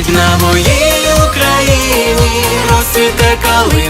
засвітить на моїй Україні, розсвіте калина,